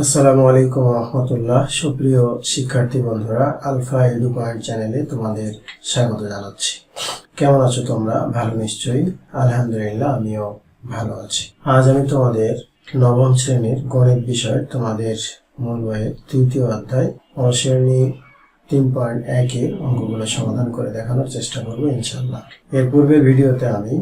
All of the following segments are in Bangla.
আসসালামু আলাইকুম রহমতুল্লাহ। সুপ্রিয় শিক্ষার্থী বন্ধুরা, আলফা এডু পয়েন্ট চ্যানেলে তোমাদের স্বাগত জানাচ্ছি। কেমন আছো তোমরা? ভালো নিশ্চয়ই। আলহামদুলিল্লাহ, আমিও ভালো আছি। আজ আমি তোমাদের নবম শ্রেণির গণিত বিষয়, তোমাদের মূল বইয়ের তৃতীয় অধ্যায় অনুশ্রেণী তিন পয়েন্ট একের অঙ্কগুলো সমাধান করে দেখানোর চেষ্টা করব ইনশাল্লাহ এর পূর্বের ভিডিওতে আমি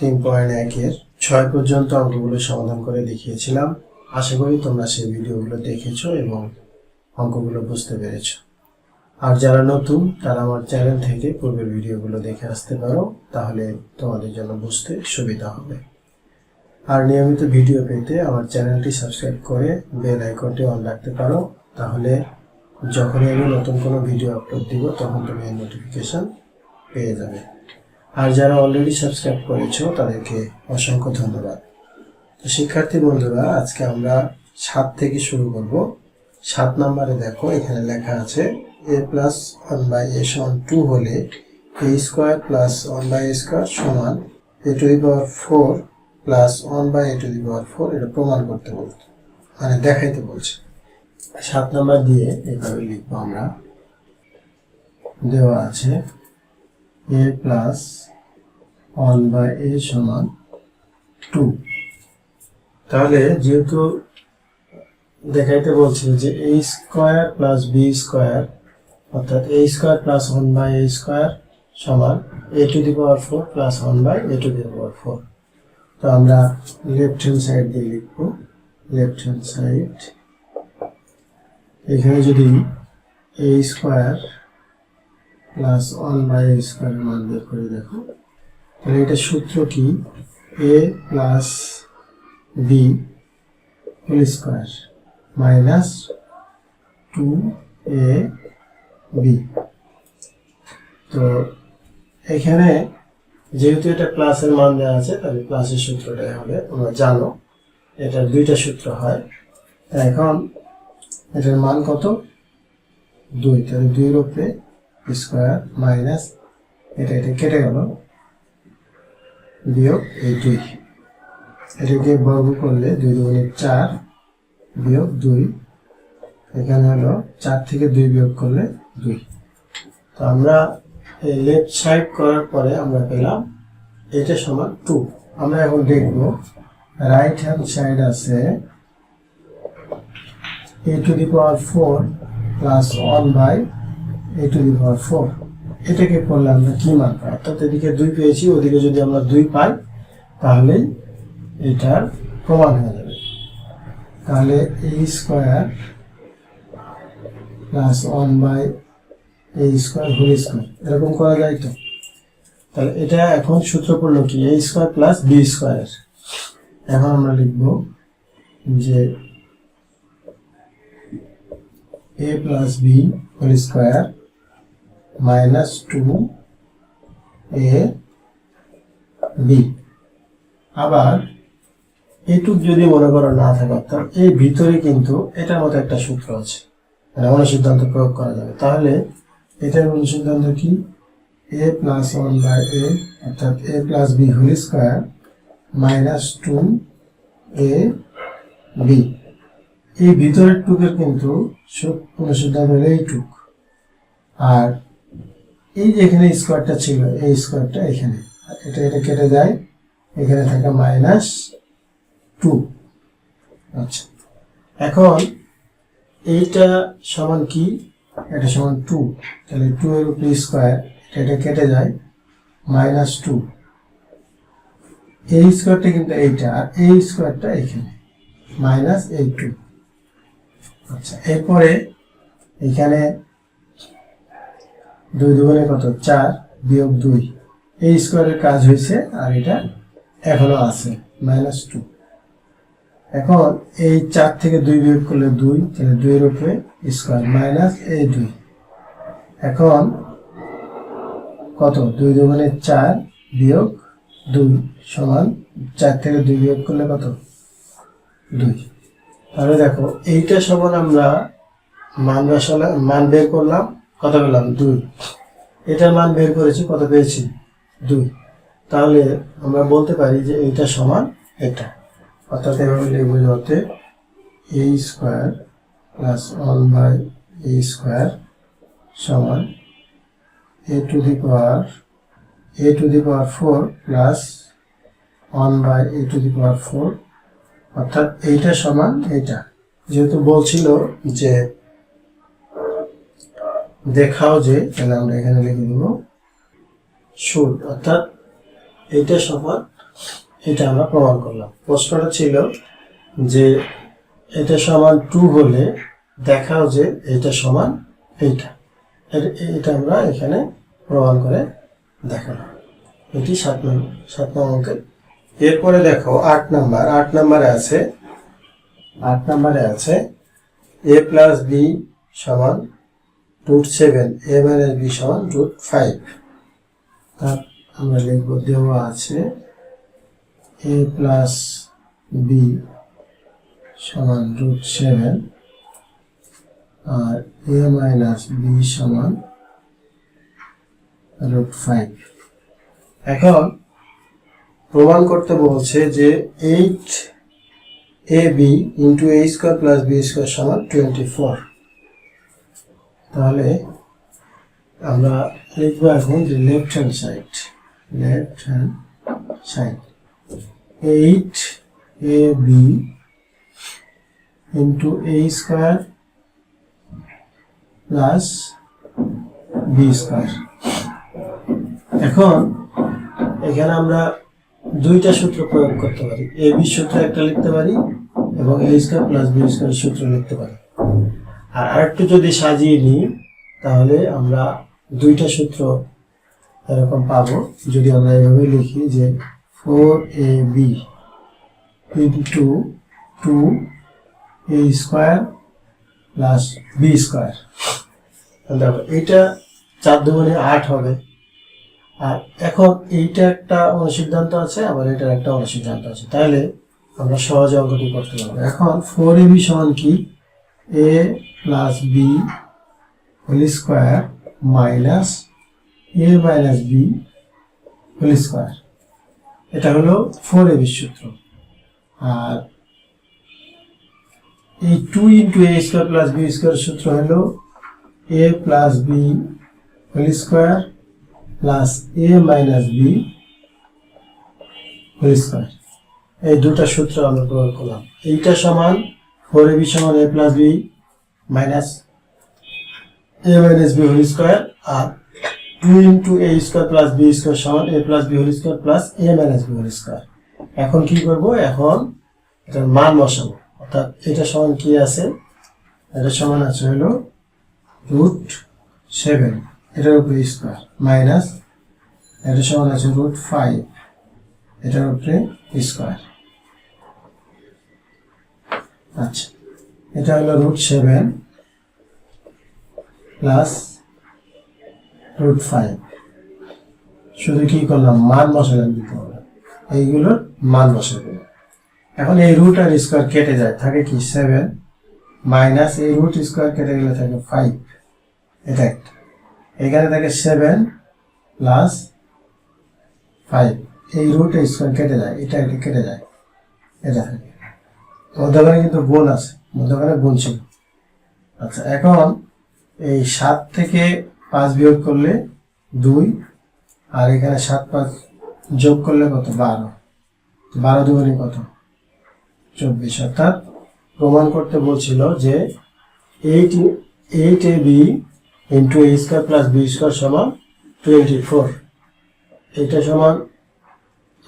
তিন পয়েন্ট একের ছয় পর্যন্ত অঙ্কগুলো সমাধান করে দেখিয়েছিলাম। আশা করি তোমরা সেই ভিডিওগুলো দেখেছ এবং অঙ্কগুলো বুঝতে পেরেছ। আর যারা নতুন, তারা আমার চ্যানেল থেকে পূর্বের ভিডিওগুলো দেখে আসতে পারো, তাহলে তোমাদের জন্য বুঝতে সুবিধা হবে। আর নিয়মিত ভিডিও পেতে আমার চ্যানেলটি সাবস্ক্রাইব করে বেল আইকনটি অন রাখতে পারো, তাহলে যখনই আমি নতুন কোনো ভিডিও আপলোড দিব, তখন তুমি এর নোটিফিকেশন পেয়ে যাবে। আর যারা অলরেডি সাবস্ক্রাইব করেছ, তাদেরকে অসংখ্য ধন্যবাদ। তো শিক্ষার্থী বন্ধুরা, আজকে আমরা সাত থেকে শুরু করব। সাত নম্বরে দেখো, এখানে লেখা আছে A plus one by A সমান টু হলে A square plus one by A square সমান A to the power four plus one by A to the power four এটা প্রমাণ করতে বলতো মানে দেখাইতে বলছে। সাত নাম্বার দিয়ে এভাবে লিখব আমরা। দেওয়া আছে A plus one by A সমান টু তাহলে যেহেতু দেখাইতে বলছে যে A square plus B square অর্থাৎ A square plus one by A square সমান A to the power four plus one by A to the power four তো আমরা লেফট হ্যান্ড সাইড দিয়ে লিখব। লেফট হ্যান্ড সাইড এখানে যদি A square plus one by A square মান বের করে দেখো, তাহলে এটা সূত্র কি? A plus B whole square minus two A B তো এখানে যেহেতু এটা প্লাসের মান দেওয়া আছে, তাহলে প্লাসের সূত্রটাই হবে, তোমরা জানো, এটা দুইটা সূত্র হয়। এখন এটার মান কত? দুই, তাহলে দুইয়ের উপরে স্কোয়ার মাইনাস এটা এটা কেটে গেল। বিয়োগ এই দুই। এটাকে বর্গ করলে দুই দুগুণে চার বিয়োগ দুই। এখানে হলো চার থেকে দুই বিয়োগ করলে দুই। তো আমরা এই লেফট সাইড করার পরে আমরা পেলাম এটা সমান টু আমরা এখন দেখব রাইট হ্যান্ড সাইড আছে A to the power four plus one by A to the power four এটাকে করলে আমরা কি মান পাই? অর্থাৎ এদিকে দুই পেয়েছি, ওদিকে যদি আমরা দুই পাই, তাহলেই এটার প্রমাণ হয়ে যাবে। তাহলে A square plus one by A square whole square এরকম করা যায় তো? তাহলে এটা এখন সূত্র পড়ল কি? A square plus B square এখন আমরা লিখব যে A plus B whole square minus two A B আবার এইটুক যদি মনে করো না থাকে, অর্থাৎ এই ভিতরে কিন্তু এটার মতো একটা সূত্র আছে। মানে অনুসিদ্ধান্ত প্রয়োগ করা যাবে। তাহলে এটার অনুসিদ্ধান্ত কি? A plus one by A অর্থাৎ A plus B whole square minus two A B এই ভিতরের টুকের কিন্তু অনুসিদ্ধান্ত হলো এইটুক আর এই যে এখানে স্কোয়ারটা ছিল, এই স্কোয়ারটা এখানে। এটা এটা কেটে যায়। এখানে থাকে মাইনাস টু আচ্ছা। এখন এইটা সমান কি? এটা সমান টু তাহলে টু এর উপরে স্কোয়ার এটা কেটে যায় মাইনাস টু এই স্কোয়ারটা কিন্তু এইটা, আর এই স্কোয়ারটা এখানে মাইনাস এই টু আচ্ছা এরপরে এখানে দুই দুগুণে কত? চার বিয়োগ দুই। এই স্কোয়ারের কাজ হয়েছে, আর এটা এখনও আছে মাইনাস টু এখন এই চার থেকে দুই বিয়োগ করলে দুই, তাহলে দুইয়ের উপরে স্কোয়ার মাইনাস এই দুই। এখন কত? দুই দুগুণে চার বিয়োগ দুই সমান চার থেকে দুই বিয়োগ করলে কত? দুই। তাহলে দেখো, এইটা সমান আমরা মান বসালে, মান বের করলাম, কত পেলাম? দুই। এটা মান বের করেছি, কত পেয়েছি? দুই। তাহলে আমরা বলতে পারি যে এইটা সমান এটা। অর্থাৎ এভাবে লিখব যাতে A square plus one by A square সমান A to the power A to the power four plus one by A to the power four অর্থাৎ এইটা সমান এইটা। যেহেতু বলছিল যে দেখাও যে, তাহলে আমরা এখানে লিখে দেবো শুড অর্থাৎ এইটা সমান এটা আমরা প্রমাণ করলাম। প্রশ্নটা ছিল যে এটা সমান টু হলে দেখাও যে এটা সমান এইটা। এটা আমরা এখানে প্রমাণ করে দেখালাম। এটি সাত নম্বর সাত নম্বর অঙ্কের। এরপরে দেখো আট নাম্বার। আট নাম্বারে আছে, আট নাম্বারে আছে এ প্লাস বি সমান root seven A minus B সমান রুট ফাইভ আমরা লিখব দেওয়া আছে এ প্লাস বি সমান রুট সেভেন আর এ মাইনাস বি সমান রুট ফাইভ। এখন প্রমাণ করতে বলছে যে eight A B into A square plus B square সমান টোয়েন্টি ফোর তাহলে আমরা লিখব এখন যে left hand side left hand side eight A B into A square plus B square এখন এখানে আমরা দুইটা সূত্র প্রয়োগ করতে পারি। এ বি সূত্র একটা লিখতে পারি এবং A square plus B square সূত্র লিখতে পারি। আর আরেকটু যদি সাজিয়ে নিই, তাহলে আমরা দুইটা সূত্র এরকম পাবো। যদি আমরা এভাবে লিখি যে four A B into two A square plus B square দেখো, এইটা চার দুগুণে আট হবে। আর এখন এইটা একটা অনুসিদ্ধান্ত আছে, আবার এটার একটা অনুসিদ্ধান্ত আছে। তাহলে আমরা সহজে অঙ্কটি করতে পারব। এখন ফোর এ বি সমান কি? A plus B whole square minus A minus B whole square এটা হলো ফোর এ সূত্র আর এই two into A square plus B square সূত্র হলো A plus B whole square plus A minus B whole square এই দুটা সূত্র আমরা প্রয়োগ করলাম। এইটা সমান ফোর এ বি সমান A plus B minus A minus B whole square R two into A square plus B square সমান A plus B whole square plus A minus B whole square এখন কি করব? এখন এটার মান বসাবো। অর্থাৎ এটা সমান কি আছে? এটা সমান আছে হলো রুট সেভেন এটার উপরে স্কোয়ার মাইনাস এটা সমান আছে রুট ফাইভ এটার উপরে স্কোয়ার আচ্ছা এটা হলো root seven plus root five শুধু কি করলাম? মান বসালাম দিতে হবে এইগুলোর মান বসাবো। এখন এই রুট আর স্কোয়ার কেটে যায়। থাকে কি? সেভেন মাইনাস এই রুট স্কোয়ার কেটে গেলে থাকে ফাইভ এটা একটা। এখানে থাকে সেভেন প্লাস ফাইভ এই রুট স্কোয়ার কেটে যায়। এটা এটা কেটে যায়। এটা থাকে। মধ্যখানে কিন্তু গুণ আছে। মধ্যখানে গুণ ছিল। আচ্ছা এখন এই সাত থেকে পাঁচ বিয়োগ করলে দুই, আর এখানে সাত পাঁচ যোগ করলে কত? বারো। বারো দুগুণে কত? চব্বিশ। অর্থাৎ প্রমাণ করতে বলছিল যে eight eight A B into A square plus B square সমান টোয়েন্টি ফোর এটা সমান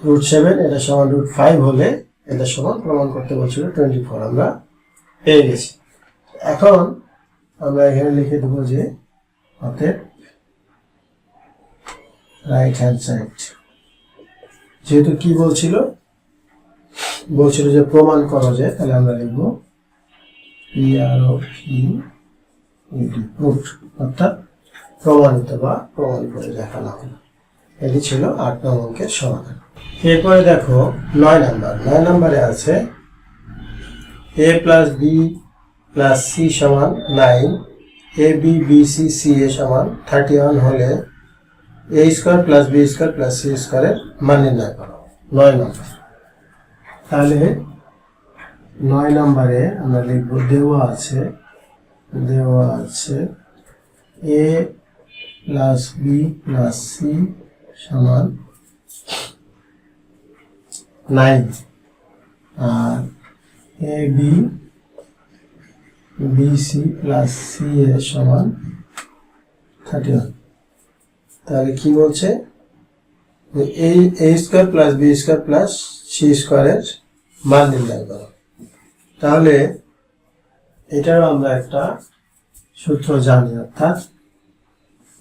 রুট সেভেন, এটা সমান রুট ফাইভ হলে এটা সমান প্রমাণ করতে বলছিল টোয়েন্টি ফোর আমরা পেয়ে গেছি। এখন আমরা এখানে লিখে দেবো যে অতএব রাইট হ্যান্ড সাইড যেহেতু কি বলছিল বলছিল যে প্রমাণ করো যে, তাহলে আমরা লিখব আর ও পি অর্থাৎ প্রমাণিত বা প্রমাণ করে দেখানো হলো এটি ছিল আট নং সমাধান। এরপরে দেখো নয় নাম্বার। নয় নাম্বারে আছে A plus B plus C সমান nine A B B C C A সমান থার্টি ওয়ান হলে A square plus B square plus C স্কোয়ারের মান নির্ণয় করো। নয় নম্বর। তাহলে নয় নম্বরে আমরা লিখব, দেওয়া আছে দেওয়া আছে A plus B plus C সমান nine R A B B C plus C A সমান থার্টি ওয়ান তাহলে কি বলছে? এই A square plus B square plus C স্কোয়ারের মান নির্ণয় করো। তাহলে এটারও আমরা একটা সূত্র জানি, অর্থাৎ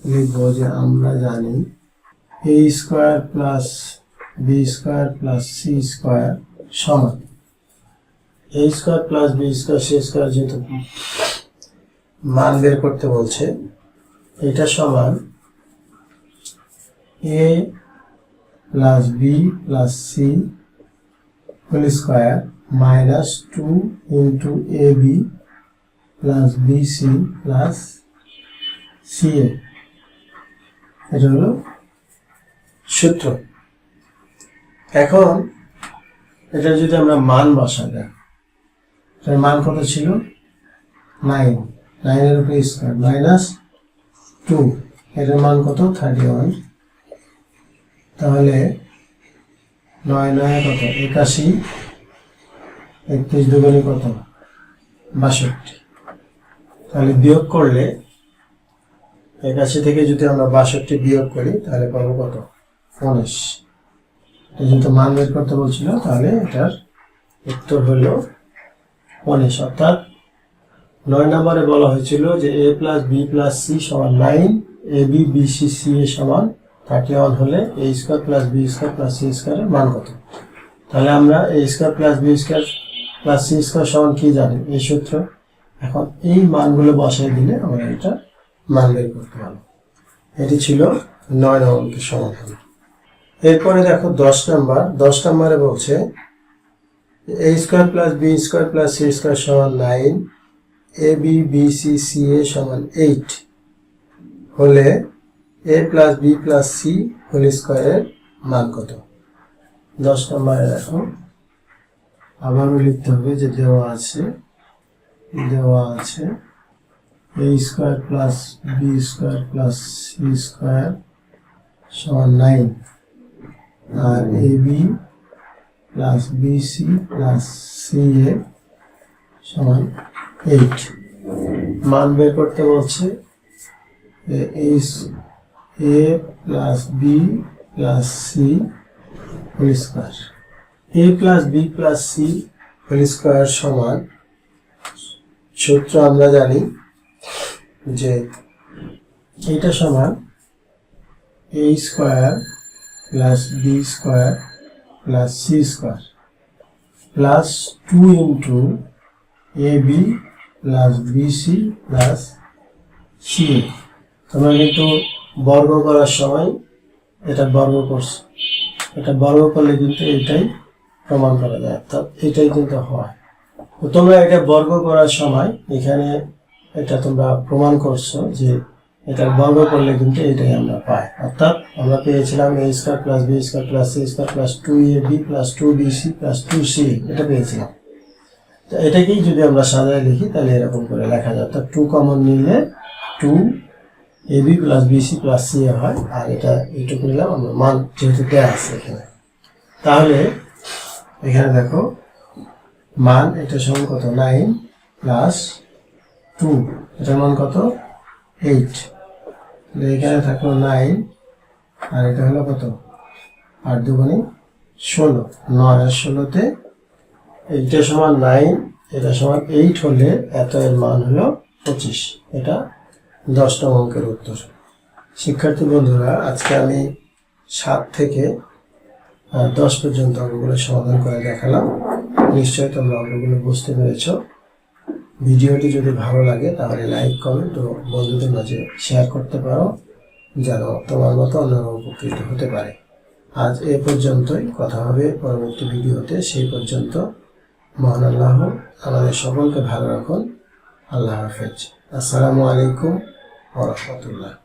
লিখব যে আমরা জানি A square plus B square plus C square সমান। A square plus B square C square যেহেতু মান বের করতে বলছে, এটা সমান A plus B plus C whole square minus two into A B plus B C plus C A. এটা হলো সূত্র। এখন এটা যদি আমরা মান বসাই এটার মান কত ছিল? নাইন নাইনের উপরে স্কোয়ার মাইনাস টু এটার মান কত? থার্টি ওয়ান তাহলে নয় নয় কত? একাশি। একত্রিশ দুগুণে কত? বাষট্টি। তাহলে বিয়োগ করলে একাশি থেকে যদি আমরা বাষট্টি বিয়োগ করি, তাহলে পাবো কত? উনিশ। এটা যেহেতু মান বের করতে বলছিল, তাহলে এটার উত্তর হলো উনিশ অর্থাৎ নয় নম্বরে বলা হয়েছিল যে A plus B plus C সমান nine A B B C C A সমান থার্টি ওয়ান হলে A square plus B square plus C স্কোয়ারের মান কত? তাহলে আমরা A square plus B square plus C square সমান কি জানি? এই সূত্র। এখন এই মানগুলো বসাই দিলে আমরা এটা মান বের করতে পারব এটি ছিল নয় নম্বরের সমাধান। এরপরে দেখো দশ নাম্বার। দশ নম্বরে বলছে A square plus B square plus C square সমান nine A B B C C A সমান এইট হলে A plus B plus C whole স্কোয়ারের মান কত? দশ নম্বরে দেখো। আবারও লিখতে হবে যে দেওয়া আছে দেওয়া আছে A square plus B square plus C square সমান nine R A B plus B C plus C A সমান এইট মান বের করতে বলছে H A plus B plus C whole square A plus B plus C whole square সমান সূত্র আমরা জানি যে এটা সমান A square plus B square plus C square plus two into A B plus B C plus C তোমরা কিন্তু বর্গ করার সময় এটা বর্গ করছ। এটা বর্গ করলে কিন্তু এটাই প্রমাণ করা যায়। অর্থাৎ এটাই কিন্তু হয়। তো তোমরা এটা বর্গ করার সময় এখানে এটা তোমরা প্রমাণ করছ যে এটা বর্গ করলে কিন্তু এটাই আমরা পাই। অর্থাৎ আমরা পেয়েছিলাম A square plus B square plus C square plus two A B plus two B C plus two C A পেয়েছিলাম। তো এটাকেই যদি আমরা সাজায় লিখি তাহলে এরকম করে লেখা যায়। অর্থাৎ টু কমন নিলে two A B plus B C plus C A হয়। আর এটা এইটুকু নিলাম, আমরা মান যেহেতু দেওয়া আছে এখানে। তাহলে এখানে দেখো, মান এটা সমান কত? নাইন প্লাস টু এটার মান কত? এইট এখানে থাকল নাইন আর এটা হলো কত? আর দুগুণে ষোলো। নয় আর ষোলোতে এইটা সমান নাইন এটা সমান এইট হলে এত এর মান হলো পঁচিশ। এটা দশটা অঙ্কের উত্তর। শিক্ষার্থী বন্ধুরা, আজকে আমি সাত থেকে দশ পর্যন্ত অঙ্কগুলো সমাধান করে দেখালাম। নিশ্চয়ই তোমরা অঙ্কগুলো বুঝতে পেরেছ। ভিডিওটি যদি ভালো লাগে, তাহলে লাইক, কমেন্ট ও বন্ধুদের মাঝে শেয়ার করতে পারো, যেন তোমার মতো অন্যরা উপকৃত হতে পারে। আজ এ পর্যন্তই, কথা হবে পরবর্তী ভিডিওতে। সেই পর্যন্ত মহান আল্লাহ আমাদের সকলকে ভালো রাখুন। আল্লাহ হাফেজ। আসসালামু আলাইকুম ওরহমতুল্লাহ